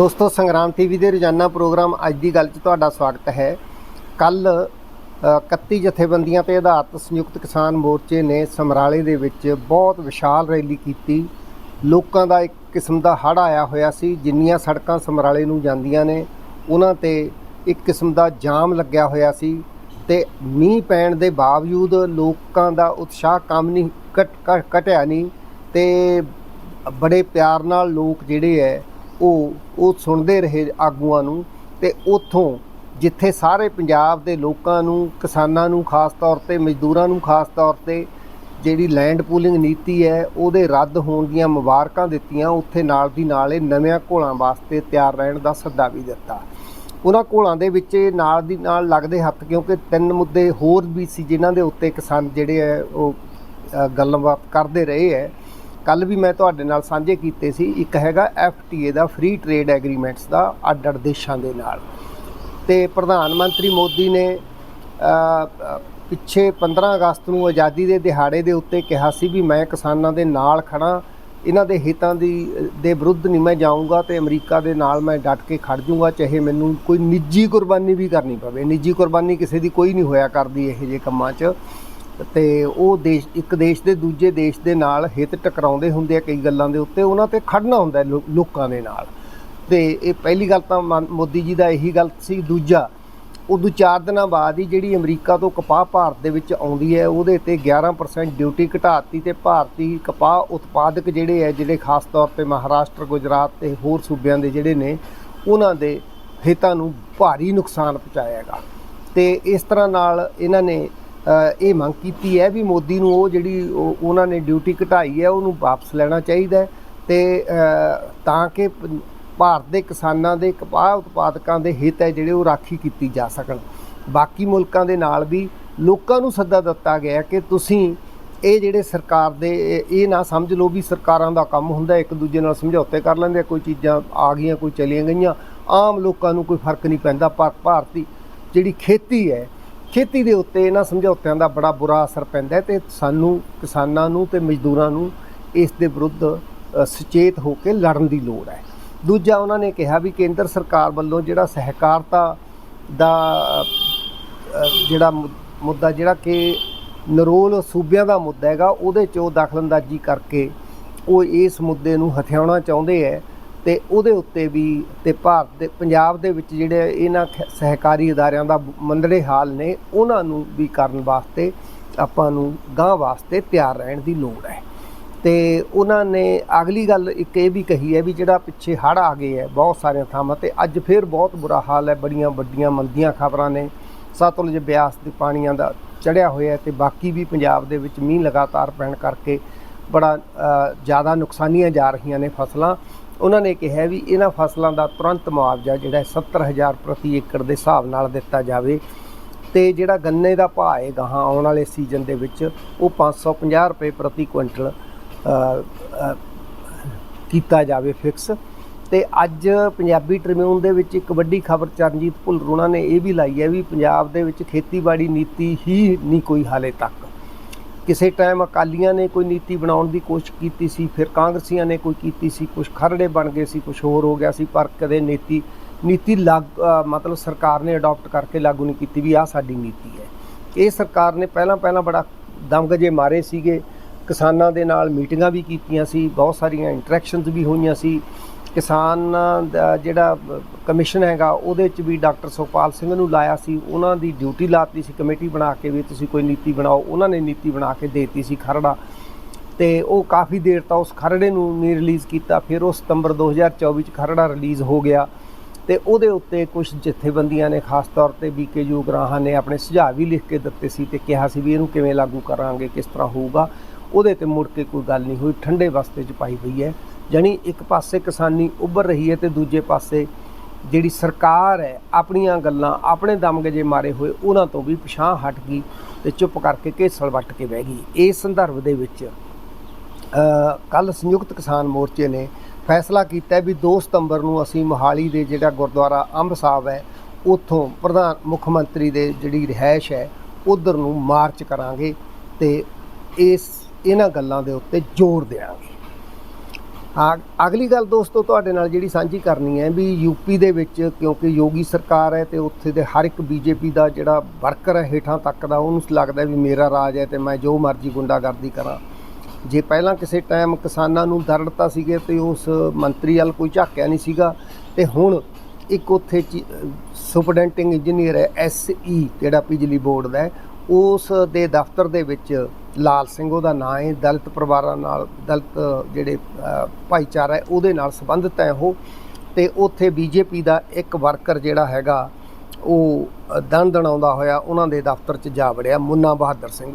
ਦੋਸਤੋ, ਸੰਗਰਾਮ ਟੀਵੀ ਦੇ ਰੋਜ਼ਾਨਾ ਪ੍ਰੋਗਰਾਮ ਅੱਜ ਦੀ ਗੱਲ 'ਚ ਤੁਹਾਡਾ ਸਵਾਗਤ ਹੈ। ਕੱਲ 31 ਜਥੇਬੰਦੀਆਂ ਤੇ ਆਧਾਰਿਤ ਸੰਯੁਕਤ ਕਿਸਾਨ ਮੋਰਚੇ ਨੇ ਸਮਰਾਲੇ ਦੇ ਵਿੱਚ ਬਹੁਤ ਵਿਸ਼ਾਲ ਰੈਲੀ ਕੀਤੀ। ਲੋਕਾਂ ਦਾ ਇੱਕ ਕਿਸਮ ਦਾ ਹੜ ਆਇਆ ਹੋਇਆ ਸੀ, ਜਿੰਨੀਆਂ ਸੜਕਾਂ ਸਮਰਾਲੇ ਨੂੰ ਜਾਂਦੀਆਂ ਨੇ, ਉਹਨਾਂ ਤੇ ਇੱਕ ਕਿਸਮ ਦਾ ਜਾਮ ਲੱਗਿਆ ਹੋਇਆ ਸੀ ਤੇ ਮੀਂਹ ਪੈਣ ਦੇ ਬਾਵਜੂਦ ਲੋਕਾਂ ਦਾ ਉਤਸ਼ਾਹ ਕੰਮ ਨਹੀਂ, ਘਟ- ਘ- ਘਟਿਆ ਨਹੀਂ ਤੇ ਬੜੇ ਪਿਆਰ ਨਾਲ ਲੋਕ ਜਿਹੜੇ ਐ ਉਹ ਉਹ ਸੁਣਦੇ ਰਹੇ ਆਗੂਆਂ ਨੂੰ ਤੇ ਉਥੋਂ ਜਿੱਥੇ ਸਾਰੇ ਪੰਜਾਬ ਦੇ ਲੋਕਾਂ ਨੂੰ, ਕਿਸਾਨਾਂ ਨੂੰ ਖਾਸ ਤੌਰ ਤੇ, ਮਜ਼ਦੂਰਾਂ ਨੂੰ ਖਾਸ ਤੌਰ ਤੇ ਜਿਹੜੀ ਲੈਂਡ ਪੂਲਿੰਗ ਨੀਤੀ ਹੈ, ਉਹਦੇ ਰੱਦ ਹੋਣ ਦੀਆਂ ਮੁਬਾਰਕਾਂ ਦਿੱਤੀਆਂ, ਉੱਥੇ ਨਾਲ ਦੀ ਨਾਲ ਇਹ ਨਵਿਆਂ ਘੋਲਾਂ ਵਾਸਤੇ ਤਿਆਰ ਰਹਿਣ ਦਾ ਸੱਦਾ ਵੀ ਦਿੱਤਾ। ਉਹਨਾਂ ਘੋਲਾਂ ਦੇ ਵਿੱਚ ਨਾਲ ਦੀ ਨਾਲ ਲੱਗਦੇ ਹੱਥ ਕਿਉਂਕਿ ਤਿੰਨ ਮੁੱਦੇ ਹੋਰ ਵੀ ਸੀ ਜਿਨ੍ਹਾਂ ਦੇ ਉੱਤੇ ਕਿਸਾਨ ਜਿਹੜੇ ਹੈ, ਉਹ ਗੱਲਬਾਤ ਕਰਦੇ ਰਹੇ ਹੈ। ਕੱਲ ਵੀ ਮੈਂ ਤੁਹਾਡੇ ਨਾਲ ਸਾਂਝੇ ਕੀਤੇ ਸੀ, ਇੱਕ ਹੈਗਾ FTA ਦਾ ਫ੍ਰੀ ਟ੍ਰੇਡ ਐਗਰੀਮੈਂਟਸ ਦਾ ਅੱਡ ਅੱਡ ਦੇਸ਼ਾਂ ਦੇ ਨਾਲ। ਤੇ ਪ੍ਰਧਾਨ ਮੰਤਰੀ ਮੋਦੀ ਨੇ ਪਿੱਛੇ 15 ਅਗਸਤ ਨੂੰ ਆਜ਼ਾਦੀ ਦੇ ਦਿਹਾੜੇ ਦੇ ਉੱਤੇ ਕਿਹਾ ਸੀ ਵੀ ਮੈਂ ਕਿਸਾਨਾਂ ਦੇ ਨਾਲ ਖੜਾ ਇਹਨਾਂ ਦੇ ਹਿੱਤਾਂ ਦੀ, ਦੇ ਵਿਰੁੱਧ ਨਹੀਂ ਮੈਂ ਜਾਊਂਗਾ ਤੇ ਅਮਰੀਕਾ ਦੇ ਨਾਲ ਮੈਂ ਡਟ ਕੇ ਖੜ ਜਾਊਂਗਾ ਚਾਹੇ ਮੈਨੂੰ ਕੋਈ ਨਿੱਜੀ ਕੁਰਬਾਨੀ ਵੀ ਕਰਨੀ ਪਵੇ। ਨਿੱਜੀ ਕੁਰਬਾਨੀ ਕਿਸੇ ਦੀ ਕੋਈ ਨਹੀਂ ਹੋਇਆ ਕਰਦੀ ਇਹੋ ਜਿਹੇ ਕੰਮਾਂ 'ਚ। ਤੇ ਉਹ ਦੇਸ਼, ਇੱਕ ਦੇਸ਼ ਦੇ ਦੂਜੇ ਦੇਸ਼ ਦੇ ਨਾਲ ਹਿੱਤ ਟਕਰਾਉਂਦੇ ਹੁੰਦੇ ਆ ਕਈ ਗੱਲਾਂ ਦੇ ਉੱਤੇ, ਉਹਨਾਂ ਤੇ ਖੜਨਾ ਹੁੰਦਾ ਲੋ- ਲੋਕਾਂ ਦੇ ਨਾਲ। ਤੇ ਇਹ ਪਹਿਲੀ ਗੱਲ ਤਾਂ ਮਨ- ਮੋਦੀ ਜੀ ਦਾ ਇਹੀ ਗੱਲ ਸੀ। ਦੂਜਾ ਉਦੋਂ 4 ਦਿਨਾਂ ਬਾਅਦ ਹੀ ਜਿਹੜੀ ਅਮਰੀਕਾ ਤੋਂ ਕਪਾਹ ਭਾਰਤ ਦੇ ਵਿੱਚ ਆਉਂਦੀ ਹੈ, ਉਹਦੇ ਤੇ 11% ਡਿਊਟੀ ਘਟਾਤੀ ਤੇ ਭਾਰਤੀ ਕਪਾਹ ਉਤਪਾਦਕ ਜਿਹੜੇ ਹੈ, ਜਿਹੜੇ ਖਾਸ ਤੌਰ ਤੇ ਮਹਾਰਾਸ਼ਟਰ, ਗੁਜਰਾਤ ਤੇ ਹੋਰ ਸੂਬਿਆਂ ਦੇ ਜਿਹੜੇ ਨੇ, ਉਹਨਾਂ ਦੇ ਹਿੱਤਾਂ ਨੂੰ ਭਾਰੀ ਨੁਕਸਾਨ ਪਹੁੰਚਾਏਗਾ ਤੇ ਇਸ ਤਰ੍ਹਾਂ ਨਾਲ ਇਹਨਾਂ ਨੇ ਇਹ ਮੰਗ ਕੀਤੀ ਹੈ ਵੀ ਮੋਦੀ ਨੂੰ ਉਹ ਜਿਹੜੀ ਉਹ- ਉਹਨਾਂ ਨੇ ਡਿਊਟੀ ਘਟਾਈ ਹੈ, ਉਹਨੂੰ ਵਾਪਸ ਲੈਣਾ ਚਾਹੀਦਾ ਹੈ ਤੇ ਤਾਂ ਕਿ ਭਾਰਤ ਦੇ ਕਿਸਾਨਾਂ ਦੇ ਕਪਾਹ ਉਤਪਾਦਕਾਂ ਦੇ ਹਿੱਤ ਹੈ ਜਿਹੜੇ ਉਹ ਰਾਖੀ ਕੀਤੀ ਜਾ ਸਕਣ। ਬਾਕੀ ਮੁਲਕਾਂ ਦੇ ਨਾਲ ਵੀ ਲੋਕਾਂ ਨੂੰ ਸੱਦਾ ਦਿੱਤਾ ਗਿਆ ਕਿ ਤੁਸੀਂ ਇਹ ਜਿਹੜੇ ਸਰਕਾਰ ਦੇ ਇਹ- ਨਾ ਸਮਝ ਲਓ ਵੀ ਸਰਕਾਰਾਂ ਦਾ ਕੰਮ ਹੁੰਦਾ, ਇੱਕ ਦੂਜੇ ਨਾਲ ਸਮਝੌਤੇ ਕਰ ਲੈਂਦੇ ਕੋਈ ਚੀਜ਼ਾਂ ਆ ਗਈਆਂ, ਕੋਈ ਚਲੀਆਂ ਗਈਆਂ। ਆਮ ਲੋਕਾਂ ਨੂੰ ਕੋਈ ਫ਼ਰਕ ਨਹੀਂ ਪੈਂਦਾ। ਪਰ ਭਾਰਤੀ ਜਿਹੜੀ ਖੇਤੀ ਹੈ ਖੇਤੀ ਦੇ ਉੱਤੇ ਇਹਨਾਂ ਸਮਝੌਤਿਆਂ ਦਾ ਬੜਾ ਬੁਰਾ ਅਸਰ ਪੈਂਦਾ ਹੈ ਤੇ ਸਾਨੂੰ ਕਿਸਾਨਾਂ ਨੂੰ ਤੇ ਮਜ਼ਦੂਰਾਂ ਨੂੰ ਇਸ ਦੇ ਵਿਰੁੱਧ ਸੁਚੇਤ ਹੋ ਕੇ ਲੜਨ ਦੀ ਲੋੜ ਹੈ। ਦੂਜਾ ਉਹਨਾਂ ਨੇ ਕਿਹਾ ਵੀ ਕੇਂਦਰ ਸਰਕਾਰ ਵੱਲੋਂ ਜਿਹੜਾ ਸਹਿਕਾਰਤਾ ਦਾ ਜਿਹੜਾ ਮੁ- ਮੁੱਦਾ ਜਿਹੜਾ ਕਿ ਨਰੋਲ ਸੂਬਿਆਂ ਦਾ ਮੁੱਦਾ ਹੈਗਾ, ਉਹਦੇ 'ਚ ਉਹ ਦਖਲਅੰਦਾਜ਼ੀ ਕਰਕੇ ਉਹ ਇਸ ਮੁੱਦੇ ਨੂੰ ਹਥਿਆਉਣਾ ਚਾਹੁੰਦੇ ਹੈ। ਤੇ ਉਹਦੇ ਉੱਤੇ ਵੀ ਤੇ ਭਾਰਤ ਦੇ, ਪੰਜਾਬ ਦੇ ਵਿੱਚ ਜਿਹੜੇ ਇਹਨਾਂ ਖ- ਸਹਿਕਾਰੀ ਅਦਾਰਿਆਂ ਦਾ ਮੰਦੜੇ ਹਾਲ ਨੇ, ਉਹਨਾਂ ਨੂੰ ਵੀ ਕਰਨ ਵਾਸਤੇ ਆਪਾਂ ਨੂੰ ਗਾਂ ਵਾਸਤੇ ਤਿਆਰ ਰਹਿਣ ਦੀ ਲੋੜ ਹੈ। ਤੇ ਉਹਨਾਂ ਨੇ ਅਗਲੀ ਗੱਲ ਇੱਕ ਇਹ ਵੀ ਕਹੀ ਹੈ ਵੀ ਜਿਹੜਾ ਪਿੱਛੇ ਹੜ ਆ ਗਏ ਹੈ ਬਹੁਤ ਸਾਰੀਆਂ ਥਾਵਾਂ ਤੇ, ਅੱਜ ਫੇਰ ਬਹੁਤ ਬੁਰਾ ਹਾਲ ਹੈ, ਬੜੀਆਂ ਵੱਡੀਆਂ ਮੰਦੀਆਂ ਖਬਰਾਂ ਨੇ। ਸਤਲੁਜ ਬਿਆਸ ਦੇ ਪਾਣੀਆਂ ਦਾ ਚੜਿਆ ਹੋਇਆ ਹੈ ਤੇ ਬਾਕੀ ਵੀ ਪੰਜਾਬ ਦੇ ਵਿੱਚ ਮੀਂਹ ਲਗਾਤਾਰ ਪੈਣ ਕਰਕੇ ਬੜਾ ਜ਼ਿਆਦਾ ਨੁਕਸਾਨੀਆਂ ਜਾ ਰਹੀਆਂ ਨੇ ਫਸਲਾਂ। ਉਹਨਾਂ ਨੇ ਕਿਹਾ ਵੀ ਇਹਨਾਂ ਫਸਲਾਂ ਦਾ ਤੁਰੰਤ ਮੁਆਵਜ਼ਾ ਜਿਹੜਾ ਹੈ 70000 ਪ੍ਰਤੀ ਏਕੜ ਦੇ ਹਿਸਾਬ ਨਾਲ ਦਿੱਤਾ ਜਾਵੇ ਤੇ ਜਿਹੜਾ ਗੰਨੇ ਦਾ ਭਾਅ ਹੈ ਗਾਹਾਂ ਆਉਣ ਵਾਲੇ ਸੀਜ਼ਨ ਦੇ ਵਿੱਚ ਉਹ 550 ਰੁਪਏ ਪ੍ਰਤੀ ਕੁਇੰਟਲ ਕੀਤਾ ਜਾਵੇ ਫਿਕਸ। ਤੇ ਅੱਜ ਪੰਜਾਬੀ ਟ੍ਰਿਬਿਊਨ ਦੇ ਵਿੱਚ ਇੱਕ ਵੱਡੀ ਖਬਰ ਚਰਨਜੀਤ ਭੁੱਲਰੂਣਾ ਨੇ ਇਹ ਵੀ ਲਾਈ ਹੈ ਵੀ ਪੰਜਾਬ ਦੇ ਵਿੱਚ ਖੇਤੀਬਾੜੀ ਨੀਤੀ ਹੀ ਨਹੀਂ ਕੋਈ ਹਾਲੇ ਤੱਕ। ਕਿਸੇ ਟਾਈਮ ਅਕਾਲੀਆਂ ਨੇ ਕੋਈ ਨੀਤੀ ਬਣਾਉਣ ਦੀ ਕੋਸ਼ਿਸ਼ ਕੀਤੀ ਸੀ, ਫਿਰ ਕਾਂਗਰਸੀਆਂ ਨੇ ਕੋਈ ਕੀਤੀ ਸੀ ਕੁਝ ਖਰੜੇ ਬਣ ਗਏ ਸੀ ਕੁਝ ਹੋਰ ਹੋ ਗਿਆ ਸੀ, ਪਰ ਕਦੇ ਨੀਤੀ ਨੀਤੀ ਲਾਗ ਮਤਲਬ ਸਰਕਾਰ ਨੇ ਅਡਾਪਟ ਕਰਕੇ ਲਾਗੂ ਨਹੀਂ ਕੀਤੀ ਵੀ ਆਹ ਸਾਡੀ ਨੀਤੀ ਹੈ। ਇਹ ਸਰਕਾਰ ਨੇ ਪਹਿਲਾਂ ਪਹਿਲਾਂ ਬੜਾ ਦਮਗਜੇ ਮਾਰੇ ਸੀਗੇ, ਕਿਸਾਨਾਂ ਦੇ ਨਾਲ ਮੀਟਿੰਗਾਂ ਵੀ ਕੀਤੀਆਂ ਸੀ, ਬਹੁਤ ਸਾਰੀਆਂ ਇੰਟਰੈਕਸ਼ਨਸ ਵੀ ਹੋਈਆਂ ਸੀ ਕਿਸਾਨ ਦਾ ਜਿਹੜਾ ਕਮਿਸ਼ਨ ਹੈਗਾ, ਉਹਦੇ ਚ ਵੀ ਡਾਕਟਰ ਸੁਖਪਾਲ ਸਿੰਘ ਨੂੰ ਲਾਇਆ ਸੀ। ਉਹਨਾਂ ਦੀ ਡਿਊਟੀ ਲਾਤੀ ਸੀ, ਕਮੇਟੀ ਬਣਾ ਕੇ ਵੀ ਤੁਸੀਂ ਕੋਈ ਨੀਤੀ ਬਣਾਓ। ਉਹਨਾਂ ਨੇ ਨੀਤੀ ਬਣਾ ਕੇ ਦੇਤੀ ਸੀ ਖਰੜਾ। ਤੇ ਉਹ ਕਾਫੀ ਦੇਰ ਤਾਂ ਉਸ ਖਰੜੇ ਨੂੰ ਨਹੀਂ ਰਿਲੀਜ਼ ਕੀਤਾ। ਫਿਰ ਉਹ ਸਤੰਬਰ 2024 ਚ ਖਰੜਾ ਰਿਲੀਜ਼ ਹੋ ਗਿਆ। ਤੇ ਉਹਦੇ ਉੱਤੇ ਕੁਝ ਜਥੇਬੰਦੀਆਂ ਨੇ, ਖਾਸ ਤੌਰ ਤੇ ਬੀਕੇ ਜੋਗਰਾਹਾਂ ਨੇ ਆਪਣੇ ਸੁਝਾਅ ਵੀ ਲਿਖ ਕੇ ਦਿੱਤੇ ਸੀ ਤੇ ਕਿਹਾ ਸੀ ਵੀ ਇਹਨੂੰ ਕਿਵੇਂ ਲਾਗੂ ਕਰਾਂਗੇ, ਕਿਸ ਤਰ੍ਹਾਂ ਹੋਊਗਾ। ਉਹਦੇ ਤੇ ਮੁੜ ਕੇ ਕੋਈ ਗੱਲ ਨਹੀਂ ਹੋਈ। ਠੰਡੇ ਵਸਤੇ ਚ ਪਾਈ ਹੋਈ ਹੈ। ਜਾਣੀ ਇੱਕ ਪਾਸੇ ਕਿਸਾਨੀ ਉੱਭਰ ਰਹੀ ਹੈ ਤੇ ਦੂਜੇ ਪਾਸੇ ਜਿਹੜੀ ਸਰਕਾਰ ਹੈ, ਆਪਣੀਆਂ ਗੱਲਾਂ, ਆਪਣੇ ਦਮਗਜੇ ਮਾਰੇ ਹੋਏ, ਉਹਨਾਂ ਤੋਂ ਵੀ ਪਿਛਾਂ ਹਟ ਗਈ ਤੇ ਚੁੱਪ ਕਰਕੇ ਘੇਸਲ ਵੱਟ ਕੇ ਬਹਿ ਗਈ। ਇਸ ਸੰਦਰਭ ਦੇ ਵਿੱਚ ਕੱਲ ਸੰਯੁਕਤ ਕਿਸਾਨ ਮੋਰਚੇ ਨੇ ਫੈਸਲਾ ਕੀਤਾ ਵੀ 2 ਸਤੰਬਰ ਨੂੰ ਅਸੀਂ ਮੋਹਾਲੀ ਦੇ ਜਿਹੜਾ ਗੁਰਦੁਆਰਾ ਅੰਬ ਸਾਹਿਬ ਹੈ, ਉੱਥੋਂ ਪ੍ਰਧਾਨ ਮੁੱਖ ਮੰਤਰੀ ਦੇ ਜਿਹੜੀ ਰਿਹਾਇਸ਼ ਹੈ, ਉਧਰ ਨੂੰ ਮਾਰਚ ਕਰਾਂਗੇ ਤੇ ਇਸ, ਇਹਨਾਂ ਗੱਲਾਂ ਦੇ ਉੱਤੇ ਜ਼ੋਰ ਦੇਵਾਂਗੇ। ਅਗਲੀ ਗੱਲ ਦੋਸਤੋ, ਤੁਹਾਡੇ ਨਾਲ ਜਿਹੜੀ ਸਾਂਝੀ ਕਰਨੀ ਹੈ ਵੀ ਯੂਪੀ ਦੇ ਵਿੱਚ ਕਿਉਂਕਿ ਯੋਗੀ ਸਰਕਾਰ ਹੈ ਤੇ ਉੱਥੇ ਦੇ ਹਰ ਇੱਕ ਬੀਜੇਪੀ ਦਾ ਜਿਹੜਾ ਵਰਕਰ ਹੈ ਹੇਠਾਂ ਤੱਕ ਦਾ, ਉਹਨੂੰ ਲੱਗਦਾ ਵੀ ਮੇਰਾ ਰਾਜ ਹੈ ਤੇ ਮੈਂ ਜੋ ਮਰਜ਼ੀ ਗੁੰਡਾਗਰਦੀ ਕਰਾਂ। ਜੇ ਪਹਿਲਾਂ ਕਿਸੇ ਟਾਈਮ ਕਿਸਾਨਾਂ ਨੂੰ ਦਰੜਤਾ ਸੀਗੇ ਤੇ ਉਸ ਮੰਤਰੀ ਵੱਲ ਕੋਈ ਝਾਕਿਆ ਨਹੀਂ ਸੀਗਾ, ਤੇ ਹੁਣ ਇੱਕ ਉੱਥੇ ਸੁਪਰਡੈਂਟਿੰਗ ਇੰਜੀਨੀਅਰ ਹੈ ਐਸਈ ਜਿਹੜਾ ਬਿਜਲੀ ਬੋਰਡ ਦਾ ਉਸ ਦੇ ਦਫ਼ਤਰ ਦੇ ਵਿੱਚ ਲਾਲ ਸਿੰਘ ਉਹਦਾ ਨਾਂ ਹੈ ਦਲਿਤ ਪਰਿਵਾਰਾਂ ਨਾਲ ਦਲਿਤ ਜਿਹੜੇ ਭਾਈਚਾਰਾ ਹੈ ਉਹਦੇ ਨਾਲ ਸੰਬੰਧਿਤ ਹੈ ਉਹ। ਤੇ ਉੱਥੇ ਬੀਜੇਪੀ ਦਾ ਇੱਕ ਵਰਕਰ ਜਿਹੜਾ ਹੈਗਾ ਉਹ ਅ, ਦਣ ਦਣਾਉਂਦਾ ਹੋਇਆ ਉਹਨਾਂ ਦੇ ਦਫ਼ਤਰ 'ਚ ਜਾ ਵੜਿਆ ਮੁੰਨਾ ਬਹਾਦਰ ਸਿੰਘ।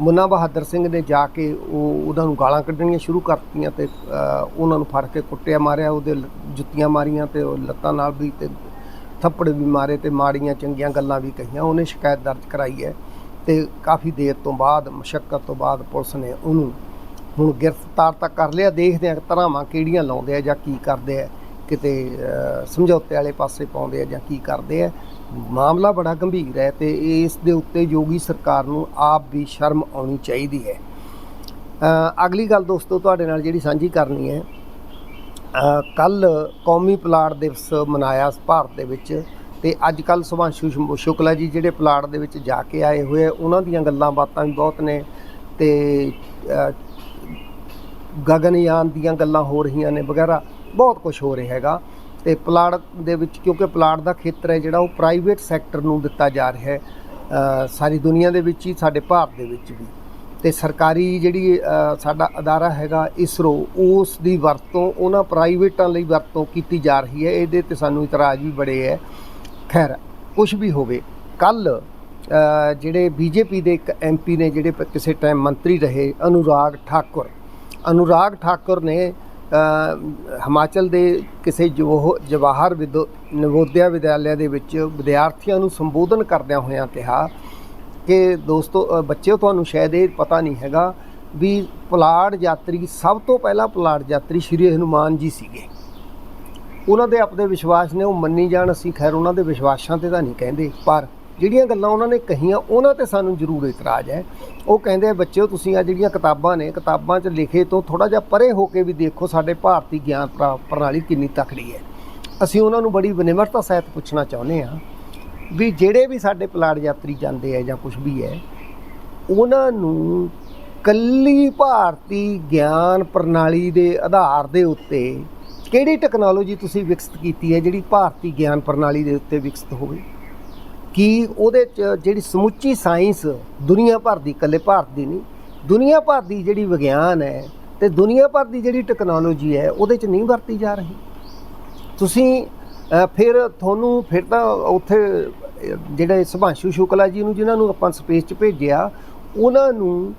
ਮੁੰਨਾ ਬਹਾਦਰ ਸਿੰਘ ਨੇ ਜਾ ਕੇ ਉਹ ਉਹਨਾਂ ਨੂੰ ਗਾਲਾਂ ਕੱਢਣੀਆਂ ਸ਼ੁਰੂ ਕਰਤੀਆਂ ਤੇ ਅ, ਉਹਨਾਂ ਨੂੰ ਫੜ ਕੇ ਕੁੱਟਿਆ ਮਾਰਿਆ ਉਹਦੇ ਜੁੱਤੀਆਂ ਮਾਰੀਆਂ ਤੇ ਉਹ ਲੱਤਾਂ ਨਾਲ ਵੀ ਤੇ ਥੱਪੜ ਵੀ ਮਾਰੇ ਤੇ ਮਾੜੀਆਂ ਚੰਗੀਆਂ ਗੱਲਾਂ ਵੀ ਕਹੀਆਂ। ਉਹਨੇ ਸ਼ਿਕਾਇਤ ਦਰਜ ਕਰਾਈ ਹੈ। ਤੇ ਕਾਫੀ ਦੇਰ ਤੋਂ ਬਾਅਦ ਮੁਸ਼ਕਲ ਤੋਂ ਬਾਅਦ ਪੁਲਿਸ ਨੇ ਉਹਨੂੰ ਹੁਣ ਗ੍ਰਿਫਤਾਰ ਤਾਂ ਕਰ ਲਿਆ। ਦੇਖਦੇ ਆ ਧਰਾਵਾਂ ਕਿਹੜੀਆਂ ਲਾਉਂਦੇ ਆ ਜਾਂ ਕੀ ਕਰਦੇ ਆ। ਕਿਤੇ ਸਮਝੌਤੇ ਵਾਲੇ ਪਾਸੇ ਪਾਉਂਦੇ ਆ ਜਾਂ ਕੀ ਕਰਦੇ ਆ। ਮਾਮਲਾ ਬੜਾ ਗੰਭੀਰ ਹੈ ਤੇ ਇਸ ਦੇ ਉੱਤੇ ਯੋਗੀ ਸਰਕਾਰ ਨੂੰ ਆਪ ਵੀ ਸ਼ਰਮ ਆਉਣੀ ਚਾਹੀਦੀ ਹੈ। ਅਗਲੀ ਗੱਲ ਦੋਸਤੋ, ਤੁਹਾਡੇ ਨਾਲ ਜਿਹੜੀ ਸਾਂਝੀ ਕਰਨੀ ਹੈ। ਕੱਲ ਕੌਮੀ ਪਲਾਟ ਦਿਵਸ ਮਨਾਇਆ, ਭਾਰਤ ਦੇ ਵਿੱਚ ਤੇ ਅੱਜ ਕੱਲ ਸੁਭਾਂਸ਼ੂ ਸ਼ੁ- ਸ਼ੁਕਲਾ ਜੀ ਜਿਹੜੇ ਪਲਾਟ ਦੇ ਵਿੱਚ ਜਾ ਕੇ ਆਏ ਹੋਏ ਆ, ਉਹਨਾਂ ਦੀਆਂ ਗੱਲਾਂ ਬਾਤਾਂ ਵੀ ਬਹੁਤ ਨੇ ਤੇ ਗਗਨਯਾਨ ਦੀਆਂ ਗੱਲਾਂ ਹੋ ਰਹੀਆਂ ਨੇ ਵਗੈਰਾ, ਬਹੁਤ ਕੁਝ ਹੋ ਰਿਹਾ ਹੈਗਾ ਤੇ ਪਲਾਟ ਦੇ ਵਿੱਚ ਕਿਉਂਕਿ ਪਲਾਟ ਦਾ ਖੇਤਰ ਹੈ ਜਿਹੜਾ ਉਹ ਪ੍ਰਾਈਵੇਟ ਸੈਕਟਰ ਨੂੰ ਦਿੱਤਾ ਜਾ ਰਿਹਾ ਹੈ ਸਾਰੀ ਦੁਨੀਆ ਦੇ ਵਿੱਚ ਹੀ, ਸਾਡੇ ਭਾਰਤ ਦੇ ਵਿੱਚ ਵੀ। ਤੇ ਸਰਕਾਰੀ ਜਿਹੜੀ ਸਾਡਾ ਅਦਾਰਾ ਹੈਗਾ ਇਸਰੋ, ਉਸ ਦੀ ਵਰਤੋਂ ਉਹਨਾਂ ਪ੍ਰਾਈਵੇਟਾਂ ਲਈ ਵਰਤੋਂ ਕੀਤੀ ਜਾ ਰਹੀ ਹੈ, ਇਹਦੇ ਤੇ ਸਾਨੂੰ ਇਤਰਾਜ਼ ਵੀ ਬੜੇ ਹੈ। ਖੈਰ ਕੁਝ ਵੀ ਹੋਵੇ ਕੱਲ ਜਿਹੜੇ ਬੀਜੇਪੀ ਦੇ ਇੱਕ ਐਮਪੀ ਨੇ ਜਿਹੜੇ ਕਿਸੇ ਟਾਈਮ ਮੰਤਰੀ ਰਹੇ ਅਨੁਰਾਗ ਠਾਕੁਰ। ਅਨੁਰਾਗ ਠਾਕੁਰ ਨੇ ਹਿਮਾਚਲ ਦੇ ਕਿਸੇ ਜਵਾਹ- ਜਵਾਹਰ ਵਿਦੋ ਨਵੋਦਿਆ ਵਿਦਿਆਲਿਆ ਦੇ ਵਿੱਚ ਵਿਦਿਆਰਥੀਆਂ ਨੂੰ ਸੰਬੋਧਨ ਕਰਦਿਆਂ ਹੋਇਆਂ ਕਿਹਾ ਕਿ ਦੋਸਤੋ ਅ, ਬੱਚਿਓ ਤੁਹਾਨੂੰ ਸ਼ਾਇਦ ਇਹ ਪਤਾ ਨਹੀਂ ਹੈਗਾ ਵੀ ਪੁਲਾੜ ਯਾਤਰੀ ਸਭ ਤੋਂ ਪਹਿਲਾਂ ਪੁਲਾੜ ਯਾਤਰੀ ਸ਼੍ਰੀ ਹਨੂਮਾਨ ਜੀ ਸੀਗੇ। ਉਹਨਾਂ ਦੇ ਆਪਦੇ ਵਿਸ਼ਵਾਸ ਨੇ, ਉਹ ਮੰਨੀ ਜਾਣ, ਅਸੀਂ ਖੈਰ ਉਹਨਾਂ ਦੇ ਵਿਸ਼ਵਾਸਾਂ ਤੇ ਤਾਂ ਨਹੀਂ ਕਹਿੰਦੇ, ਪਰ ਜਿਹੜੀਆਂ ਗੱਲਾਂ ਉਹਨਾਂ ਨੇ ਕਹੀਆਂ, ਉਹਨਾਂ ਤੇ ਸਾਨੂੰ ਜ਼ਰੂਰ ਇਤਰਾਜ਼ ਹੈ। ਉਹ ਕਹਿੰਦੇ ਆ, ਬੱਚਿਓ, ਤੁਸੀਂ ਆ ਜਿਹੜੀਆਂ ਕਿਤਾਬਾਂ ਨੇ, ਕਿਤਾਬਾਂ 'ਚ ਲਿਖੇ ਤੋਂ ਥੋੜਾ ਜਿਹਾ ਪਰੇ ਹੋ ਕੇ ਵੀ ਦੇਖੋ, ਸਾਡੇ ਭਾਰਤੀ ਗਿਆਨ ਪ੍ਰਾ- ਪ੍ਰਣਾਲੀ ਕਿੰਨੀ ਤਕੜੀ ਹੈ। ਅਸੀਂ ਉਹਨਾਂ ਨੂੰ ਬੜੀ ਵਿਨਿਮਰਤਾ ਸਹਿਤ ਪੁੱਛਣਾ ਚਾਹੁੰਦੇ ਹਾਂ ਵੀ ਜਿਹੜੇ ਵੀ ਸਾਡੇ ਪਲਾੜ ਯਾਤਰੀ ਜਾਂਦੇ ਆ ਜਾਂ ਕੁਝ ਵੀ ਹੈ, ਉਹਨਾਂ ਨੂੰ ਕੱਲੀ ਭਾਰਤੀ ਗਿਆਨ ਪ੍ਰਣਾਲੀ ਦੇ ਆਧਾਰ ਦੇ ਉੱਤੇ ਕਿਹੜੀ ਟੈਕਨੋਲੋਜੀ ਤੁਸੀਂ ਵਿਕਸਿਤ ਕੀਤੀ ਹੈ ਜਿਹੜੀ ਭਾਰਤੀ ਗਿਆਨ ਪ੍ਰਣਾਲੀ ਦੇ ਉੱਤੇ ਵਿਕਸਿਤ ਹੋਵੇ? ਕੀ ਉਹਦੇ ਚ ਜਿਹੜੀ ਸਮੁੱਚੀ ਸਾਇੰਸ ਦੁਨੀਆ ਭਰ ਦੀ, ਇਕੱਲੇ ਭਾਰਤ ਦੀ ਨਹੀਂ, ਦੁਨੀਆ ਭਰ ਦੀ ਜਿਹੜੀ ਵਿਗਿਆਨ ਹੈ ਤੇ ਦੁਨੀਆ ਭਰ ਦੀ ਜਿਹੜੀ ਟੈਕਨੋਲੋਜੀ ਹੈ, ਉਹਦੇ ਚ ਨਹੀਂ ਵਰਤੀ ਜਾ ਰਹੀ? ਤੁਸੀਂ ਫਿਰ ਤੁਹਾਨੂੰ, ਫਿਰ ਤਾਂ ਉੱਥੇ, ਜਿਹੜੇ ਸੁਭਾਂਸ਼ੂ ਸ਼ੁਕਲਾ ਜੀ ਨੂੰ ਜਿਨ੍ਹਾਂ ਨੂੰ ਆਪਾਂ ਸਪੇਸ 'ਚ ਭੇਜਿਆ, ਉਹਨਾਂ ਨੂੰ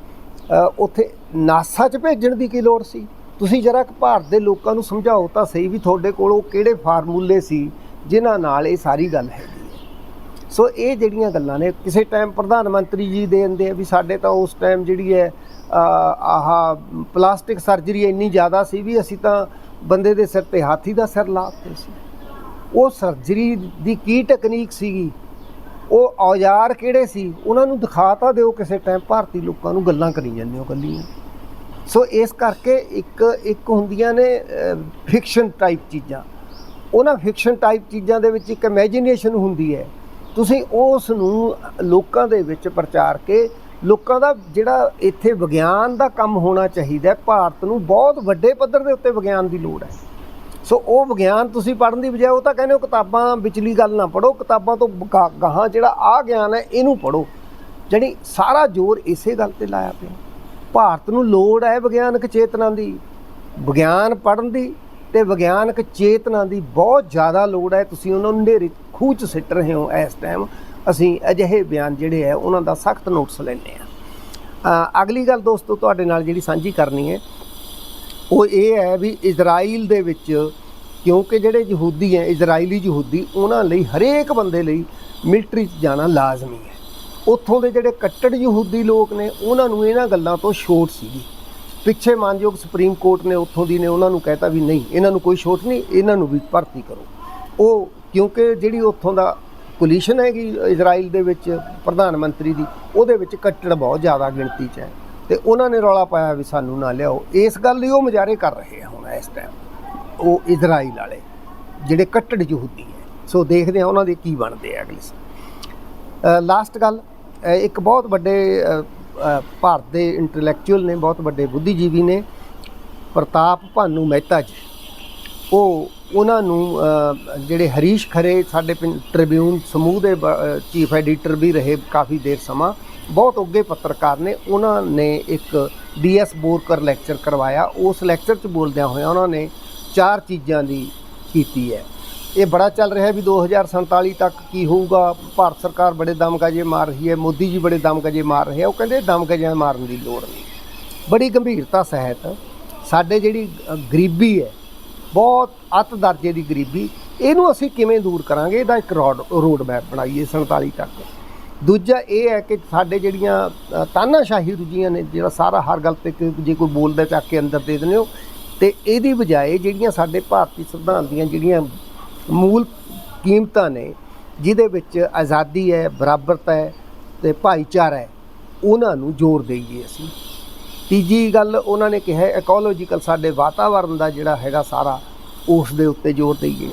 ਉੱਥੇ ਨਾਸਾ 'ਚ ਭੇਜਣ ਦੀ ਕੀ ਲੋੜ ਸੀ? ਤੁਸੀਂ ਜਰਾ ਭਾਰਤ ਦੇ ਲੋਕਾਂ ਨੂੰ ਸਮਝਾਓ ਤਾਂ ਸਹੀ ਵੀ ਤੁਹਾਡੇ ਕੋਲ ਉਹ ਕਿਹੜੇ ਫਾਰਮੂਲੇ ਸੀ ਜਿਨ੍ਹਾਂ ਨਾਲ ਇਹ ਸਾਰੀ ਗੱਲ ਹੈਗੀ ਹੈ। ਸੋ ਇਹ ਜਿਹੜੀਆਂ ਗੱਲਾਂ ਨੇ ਕਿਸੇ ਟਾਈਮ ਪ੍ਰਧਾਨ ਮੰਤਰੀ ਜੀ ਦੇ ਦਿੰਦੇ ਆ ਵੀ ਸਾਡੇ ਤਾਂ ਉਸ ਟਾਈਮ ਜਿਹੜੀ ਹੈ ਅ, ਆਹ ਪਲਾਸਟਿਕ ਸਰਜਰੀ ਇੰਨੀ ਜ਼ਿਆਦਾ ਸੀ ਵੀ ਅਸੀਂ ਤਾਂ ਬੰਦੇ ਦੇ ਸਿਰ ਤੇ ਹਾਥੀ ਦਾ ਸਿਰ ਲਾਤੇ ਸੀ। ਉਹ ਸਰਜਰੀ ਦੀ ਕੀ ਟੈਕਨੀਕ ਸੀਗੀ? ਉਹ ਔਜ਼ਾਰ ਕਿਹੜੇ ਸੀ? ਉਹਨਾਂ ਨੂੰ ਦਿਖਾ ਤਾਂ ਦਿਓ ਕਿਸੇ ਟਾਈਮ ਭਾਰਤੀ ਲੋਕਾਂ ਨੂੰ ਗੱਲਾਂ ਕਰੀ ਜਾਂਦੇ ਹੋ ਕੱਲੀਆਂ ਸੋ ਇਸ ਕਰਕੇ ਇੱਕ ਇੱਕ ਹੁੰਦੀਆਂ ਨੇ ਫਿਕਸ਼ਨ ਟਾਈਪ ਚੀਜ਼ਾਂ। ਉਹਨਾਂ ਫਿਕਸ਼ਨ ਟਾਈਪ ਚੀਜ਼ਾਂ ਦੇ ਵਿੱਚ ਇੱਕ ਇਮੇਜਿਨੇਸ਼ਨ ਹੁੰਦੀ ਹੈ। ਤੁਸੀਂ ਉਸ ਨੂੰ ਲੋਕਾਂ ਦੇ ਵਿੱਚ ਪ੍ਰਚਾਰ ਕੇ, ਲੋਕਾਂ ਦਾ ਜਿਹੜਾ ਇੱਥੇ ਵਿਗਿਆਨ ਦਾ ਕੰਮ ਹੋਣਾ ਚਾਹੀਦਾ ਭਾਰਤ ਨੂੰ ਬਹੁਤ ਵੱਡੇ ਪੱਧਰ ਦੇ ਉੱਤੇ ਵਿਗਿਆਨ ਦੀ ਲੋੜ ਹੈ। ਸੋ ਉਹ ਵਿਗਿਆਨ ਤੁਸੀਂ ਪੜ੍ਹਨ ਦੀ ਬਜਾਏ ਉਹ ਤਾਂ ਕਹਿੰਦੇ ਹੋ ਕਿਤਾਬਾਂ ਵਿਚਲੀ ਗੱਲ ਨਾ ਪੜੋ ਕਿਤਾਬਾਂ ਤੋਂ ਗਾ- ਗਾਹਾਂ ਜਿਹੜਾ ਆ ਗਿਆਨ ਹੈ, ਇਹਨੂੰ ਪੜੋ ਜਿਹੜੀ ਸਾਰਾ ਜ਼ੋਰ ਇਸੇ ਗੱਲ ਤੇ ਲਾਇਆ ਪਿਆ। ਭਾਰਤ ਨੂੰ ਲੋੜ ਹੈ ਵਿਗਿਆਨਕ ਚੇਤਨਾ ਦੀ। ਵਿਗਿਆਨ ਪੜ੍ਹਨ ਦੀ ਤੇ ਵਿਗਿਆਨਕ ਚੇਤਨਾ ਦੀ ਬਹੁਤ ਜ਼ਿਆਦਾ ਲੋੜ ਹੈ। ਤੁਸੀਂ ਉਹਨਾਂ ਨੂੰ ਨੇਰੇ ਖੂਹ 'ਚ ਸਿੱਟ ਰਹੇ ਹੋ ਇਸ ਟਾਈਮ ਅਸੀਂ ਅਜਿਹੇ ਬਿਆਨ ਜਿਹੜੇ ਹੈ, ਉਹਨਾਂ ਦਾ ਸਖਤ ਨੋਟਿਸ ਲੈਂਦੇ ਆ ਅਗਲੀ ਗੱਲ ਦੋਸਤੋ, ਤੁਹਾਡੇ ਨਾਲ ਜਿਹੜੀ ਸਾਂਝੀ ਕਰਨੀ ਹੈ, ਉਹ ਇਹ ਹੈ ਵੀ ਇਜ਼ਰਾਈਲ ਦੇ ਵਿੱਚ ਕਿਉਂਕਿ ਜਿਹੜੇ ਯਹੂਦੀ ਹੈ, ਇਜ਼ਰਾਈਲੀ ਯਹੂਦੀ, ਉਹਨਾਂ ਲਈ ਹਰੇਕ ਬੰਦੇ ਲਈ ਮਿਲਟਰੀ 'ਚ ਜਾਣਾ ਲਾਜ਼ਮੀ ਹੈ। ਉੱਥੋਂ ਦੇ ਜਿਹੜੇ ਕੱਟੜ ਯਹੂਦੀ ਲੋਕ ਨੇ, ਉਹਨਾਂ ਨੂੰ ਇਹਨਾਂ ਗੱਲਾਂ ਤੋਂ ਛੋਟ ਸੀਗੀ। ਪਿੱਛੇ ਮਾਨਯੋਗ ਸੁਪਰੀਮ ਕੋਰਟ ਨੇ ਉੱਥੋਂ ਦੀ ਨੇ ਉਹਨਾਂ ਨੂੰ ਕਹਿਤਾ ਵੀ ਨਹੀਂ, ਇਹਨਾਂ ਨੂੰ ਕੋਈ ਛੋਟ ਨਹੀਂ, ਇਹਨਾਂ ਨੂੰ ਵੀ ਭਰਤੀ ਕਰੋ। ਉਹ ਕਿਉਂਕਿ ਜਿਹੜੀ ਉੱਥੋਂ ਦਾ ਕੋਲੀਸ਼ਨ ਹੈਗੀ ਇਜ਼ਰਾਈਲ ਦੇ ਵਿੱਚ ਪ੍ਰਧਾਨ ਮੰਤਰੀ ਦੀ, ਉਹਦੇ ਵਿੱਚ ਕੱਟੜ ਬਹੁਤ ਜ਼ਿਆਦਾ ਗਿਣਤੀ 'ਚ ਹੈ। ਤੇ ਉਹਨਾਂ ਨੇ ਰੌਲਾ ਪਾਇਆ ਵੀ ਸਾਨੂੰ ਨਾ ਲਿਆਓ। ਇਸ ਗੱਲ ਲਈ ਉਹ ਮੁਜ਼ਾਹਰੇ ਕਰ ਰਹੇ ਆ ਹੁਣ ਇਸ ਟਾਈਮ ਉਹ ਇਜ਼ਰਾਈਲ ਵਾਲੇ, ਜਿਹੜੇ ਕੱਟੜ ਯਹੂਦੀ ਹੈ। ਸੋ ਦੇਖਦੇ ਆ ਉਹਨਾਂ ਦੇ ਕੀ ਬਣਦੇ ਆ ਅਗਲੇ ਲਾਸਟ ਗੱਲ ਇੱਕ ਬਹੁਤ ਵੱਡੇ ਭਾਰਤ ਦੇ ਇੰਟੈਲੈਕਚੁਅਲ ਨੇ, ਬਹੁਤ ਵੱਡੇ ਬੁੱਧੀਜੀਵੀ ਨੇ, ਪ੍ਰਤਾਪ ਭਾਨੂ ਮਹਿਤਾ ਜੀ। ਉਹ ਉਹਨਾਂ ਨੂੰ ਜਿਹੜੇ ਹਰੀਸ਼ ਖਰੇ ਸਾਡੇ ਪਿੰ- ਟ੍ਰਿਬਿਊਨ ਸਮੂਹ ਦੇ ਚੀਫ ਐਡੀਟਰ ਵੀ ਰਹੇ ਕਾਫੀ ਦੇਰ ਸਮਾਂ, ਬਹੁਤ ਉੱਗੇ ਪੱਤਰਕਾਰ ਨੇ। ਉਹਨਾਂ ਨੇ ਇੱਕ ਡੀਐਸ ਬੋਰਕਰ ਲੈਕਚਰ ਕਰਵਾਇਆ। ਉਸ ਲੈਕਚਰ 'ਚ ਬੋਲਦਿਆਂ ਹੋਇਆ ਉਹਨਾਂ ਨੇ ਚਾਰ ਚੀਜ਼ਾਂ ਦੀ ਕੀਤੀ ਹੈ। ਇਹ ਬੜਾ ਚੱਲ ਰਿਹਾ ਵੀ 2047 ਤੱਕ ਕੀ ਹੋਊਗਾ? ਭਾਰਤ ਸਰਕਾਰ ਬੜੇ ਦਮ ਦਮਗਜੇ ਮਾਰ ਰਹੀ ਹੈ, ਮੋਦੀ ਜੀ ਬੜੇ ਦਮ ਦਮਗਜੇ ਮਾਰ ਰਹੇ ਆ। ਉਹ ਕਹਿੰਦੇ ਦਮ ਦਮਗਜੇ ਮਾਰਨ ਦੀ ਲੋੜ ਨਹੀਂ। ਬੜੀ ਗੰਭੀਰਤਾ ਸਹਿਤ ਸਾਡੇ ਜਿਹੜੀ ਗਰੀਬੀ ਹੈ, ਬਹੁਤ ਅਤ ਦਰਜੇ ਦੀ ਗਰੀਬੀ, ਇਹਨੂੰ ਅਸੀਂ ਕਿਵੇਂ ਦੂਰ ਕਰਾਂਗੇ? ਇਹਦਾ ਇੱਕ ਰੋਡ ਰੋਡ ਮੈਪ ਬਣਾਈਏ 47 ਤੱਕ। ਦੂਜਾ ਇਹ ਹੈ ਕਿ ਸਾਡੇ ਜਿਹੜੀਆਂ ਤਾਨਾਸ਼ਾਹੀ ਦੂਜੀਆਂ ਨੇ, ਜਿਹੜਾ ਸਾਰਾ ਹਰ ਗੱਲ ਤੇ ਜੇ ਕੋਈ ਬੋਲਦਾ ਚੱਕ ਕੇ ਅੰਦਰ ਦੇ ਦਿੰਦੇ ਹੋ, ਤੇ ਇਹਦੀ ਬਜਾਏ ਜਿਹੜੀਆਂ ਸਾਡੇ ਭਾਰਤੀ ਸੰਵਿਧਾਨ ਦੀਆਂ ਜਿਹੜੀਆਂ ਮੂਲ ਕੀਮਤਾਂ ਨੇ, ਜਿਹਦੇ ਵਿੱਚ ਆਜ਼ਾਦੀ ਹੈ, ਬਰਾਬਰਤਾ ਹੈ ਤੇ ਭਾਈਚਾਰਾ ਹੈ, ਉਹਨਾਂ ਨੂੰ ਜ਼ੋਰ ਦੇਈਏ ਅਸੀਂ। ਤੀਜੀ ਗੱਲ, ਉਹਨਾਂ ਨੇ ਕਿਹਾ ਇਕੋਲੋਜੀਕਲ ਸਾਡੇ ਵਾਤਾਵਰਣ ਦਾ ਜਿਹੜਾ ਹੈਗਾ ਸਾਰਾ ਉਸ ਦੇ ਉੱਤੇ ਜ਼ੋਰ ਦਈਏ।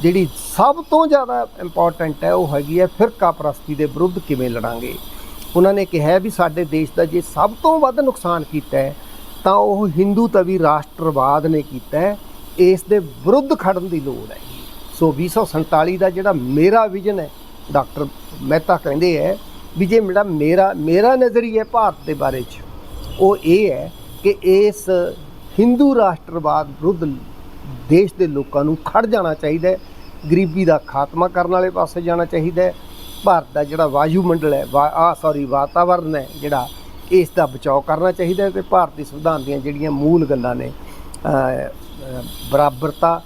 ਜਿਹੜੀ ਸਭ ਤੋਂ ਜ਼ਿਆਦਾ ਇੰਪੋਰਟੈਂਟ ਹੈ, ਉਹ ਹੈਗੀ ਹੈ ਫਿਰਕਾ ਪ੍ਰਸਤੀ ਦੇ ਵਿਰੁੱਧ ਕਿਵੇਂ ਲੜਾਂਗੇ? ਉਹਨਾਂ ਨੇ ਕਿਹਾ ਵੀ ਸਾਡੇ ਦੇਸ਼ ਦਾ ਜੇ ਸਭ ਤੋਂ ਵੱਧ ਨੁਕਸਾਨ ਕੀਤਾ ਹੈ, ਤਾਂ ਉਹ ਹਿੰਦੂ ਤਵੀ ਰਾਸ਼ਟਰਵਾਦ ਨੇ ਕੀਤਾ ਹੈ। ਇਸ ਦੇ ਵਿਰੁੱਧ ਖੜਨ ਦੀ ਲੋੜ ਹੈ। ਸੋ 2047 ਦਾ ਜਿਹੜਾ ਮੇਰਾ ਵਿਜ਼ਨ ਹੈ ਡਾਕਟਰ ਮਹਿਤਾ ਕਹਿੰਦੇ ਹੈ ਵੀ ਜੇ ਮੇਰਾ ਮੇਰਾ ਮੇਰਾ ਨਜ਼ਰੀਆ ਭਾਰਤ ਦੇ ਬਾਰੇ ਚ, ਉਹ ਇਹ ਹੈ ਕਿ ਇਸ ਹਿੰਦੂ ਰਾਸ਼ਟਰਵਾਦ ਵਿਰੁੱਧ ਦੇਸ਼ ਦੇ ਲੋਕਾਂ ਨੂੰ ਖੜ ਜਾਣਾ ਚਾਹੀਦਾ ਹੈ, ਗਰੀਬੀ ਦਾ ਖਾਤਮਾ ਕਰਨ ਵਾਲੇ ਪਾਸੇ ਜਾਣਾ ਚਾਹੀਦਾ ਹੈ, ਭਾਰਤ ਦਾ ਜਿਹੜਾ ਵਾਯੂਮੰਡਲ ਹੈ ਆ ਸੌਰੀ ਵਾਤਾਵਰਨ ਹੈ ਜਿਹੜਾ, ਇਸ ਦਾ ਬਚਾਅ ਕਰਨਾ ਚਾਹੀਦਾ ਹੈ ਤੇ ਭਾਰਤੀ ਸੰਵਿਧਾਨ ਦੀਆਂ ਜਿਹੜੀਆਂ ਮੂਲ ਗੱਲਾਂ ਨੇ ਬਰਾਬਰਤਾ,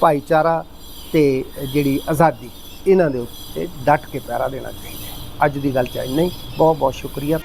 ਭਾਈਚਾਰਾ ਤੇ ਜਿਹੜੀ ਆਜ਼ਾਦੀ, ਇਹਨਾਂ ਦੇ ਉੱਤੇ ਡਟ ਕੇ ਪਹਿਰਾ ਦੇਣਾ ਚਾਹੀਦਾ ਅੱਜ ਦੀ ਗੱਲ ਚ ਇੰਨਾ ਹੀ। ਬਹੁਤ ਬਹੁਤ ਸ਼ੁਕਰੀਆ।